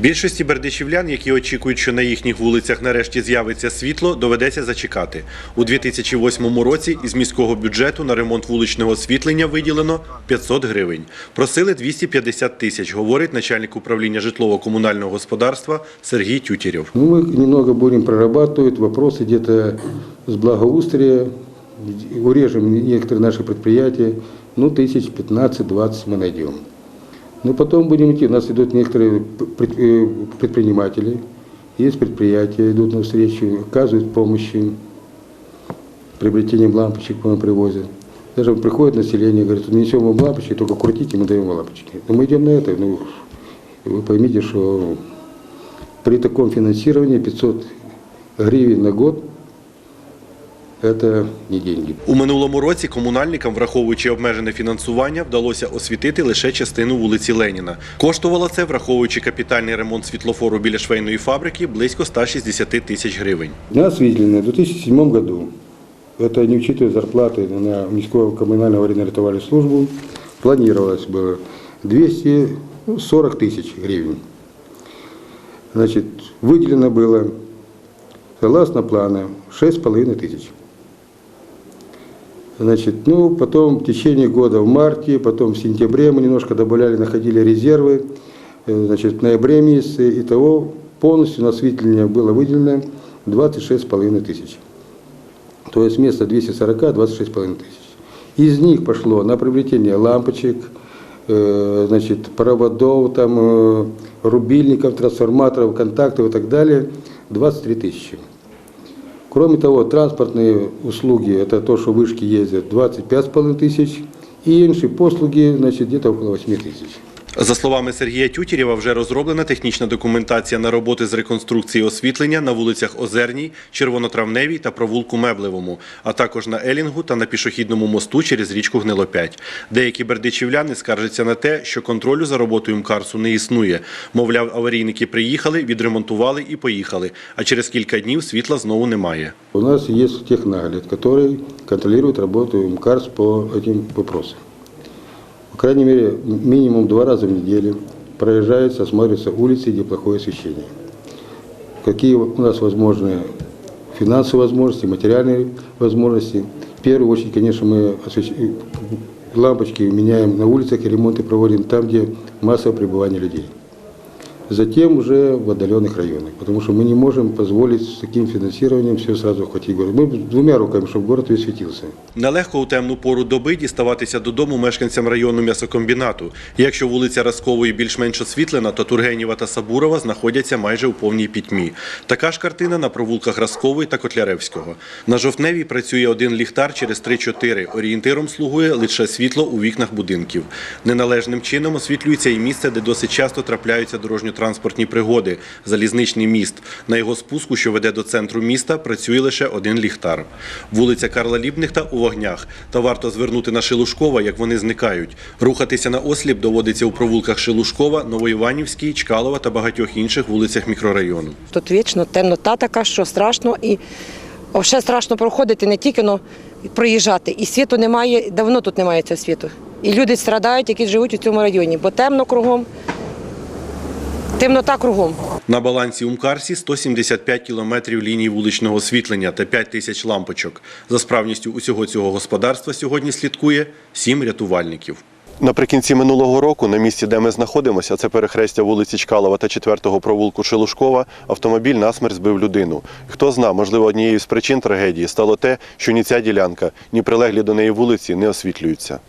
Більшості бердичівлян, які очікують, що на їхніх вулицях нарешті з'явиться світло, доведеться зачекати. У 2008 році із міського бюджету на ремонт вуличного освітлення виділено 500 гривень. Просили 250 тисяч, говорить начальник управління житлово-комунального господарства Сергій Тютєрєв. Ну, мы немного будем прорабатывать вопросы где-то с благоустрия, урежем некоторые наши предприятия, ну, тысяч 15-20 мы найдем. Но потом будем идти, у нас идут некоторые э, предприниматели, есть предприятия, идут навстречу, оказывают помощь им, приобретением лампочек нам привозят. Даже приходит население, говорит, несем вам лампочки, только крутите, мы даем вам лампочки. Но мы идем на это, ну, вы поймите, что при таком финансировании 500 гривен на год – это не деньги. У минулому році комунальникам, враховуючи обмежене фінансування, вдалося освітити лише частину вулиці Леніна. Коштувало це, враховуючи капітальний ремонт світлофору біля швейної фабрики, близько 160 тисяч гривень. Нас видели в 2007 году, это не учитывая зарплаты на Міського коммунального аварийно службу, планировалось было 240 тысяч гривен. Значит, выделено было, согласно плана, 6,5 тысяч. Значит, ну, потом в течение года в марте, потом в сентябре мы немножко добавляли, находили резервы. Э, Значит, в ноябре месяце, итого полностью на осветление было выделено 26,5 тысяч. То есть вместо 240 – 26,5 тысяч. Из них пошло на приобретение лампочек, э, значит, проводов, там, э, рубильников, трансформаторов, контактов и так далее 23 тысячи. Кроме того, транспортные услуги, это то, что вышки ездят, 25,5 тысяч, и інші послуги, значит, где-то около 8 тысяч. За словами Сергія Тютєрєва, вже розроблена технічна документація на роботи з реконструкції освітлення на вулицях Озерній, Червонотравневій та провулку Меблевому, а також на Елінгу та на пішохідному мосту через річку Гнилопять. Деякі бердичівляни скаржаться на те, що контролю за роботою МКАРСу не існує. Мовляв, аварійники приїхали, відремонтували і поїхали, а через кілька днів світла знову немає. У нас есть технаглед, который контролирует работу МКАРС по этим вопросам. По крайней мере, минимум два раза в неделю проезжается, осматривается улицы, где плохое освещение. Какие у нас возможны финансовые возможности, материальные возможности. В первую очередь, конечно, мы освещ- лампочки меняем на улицах и ремонты проводим там, где массовое пребывание людей. Затем уже в отдаленных районах, потому что мы не можем позволить с таким финансированием все сразу охватить город. Мы двумя руками, чтобы город весь светился. Нелегко у темну пору доби діставатися додому мешканцям району м'ясокомбінату. Якщо вулиця Разкової більш-менш освітлена, то Тургенєва та Сабурова знаходяться майже у повній пітьмі. Така ж картина на провулках Разкової та Котляревського. На Жовтневій працює один ліхтар через 3-4. Орієнтиром слугує лише світло у вікнах будинків. Неналежним чином освітлюється і місце, де досить часто трапляються дорожньо-транспортні пригоди – залізничний міст. На його спуску, що веде до центру міста, працює лише один ліхтар. Вулиця Карла Лібнихта у вогнях. Та варто звернути на Шелушкова, як вони зникають. Рухатися на осліп доводиться у провулках Шелушкова, Новоіванівській, Чкалова та багатьох інших вулицях мікрорайону. Тут вічно темнота така, що страшно і ще страшно проходити не тільки но проїжджати. І світу немає, давно тут немає цього світу. І люди страдають, які живуть у цьому районі, бо темно кругом, темнота кругом. На балансі Умкарсі 175 кілометрів ліній вуличного освітлення та 5 тисяч лампочок. За справністю усього цього господарства сьогодні слідкує сім рятувальників. Наприкінці минулого року, на місці, де ми знаходимося, це перехрестя вулиці Чкалова та 4-го провулку Шелушкова, автомобіль насмерть збив людину. Хто зна, можливо, однією з причин трагедії стало те, що ні ця ділянка, ні прилеглі до неї вулиці не освітлюються.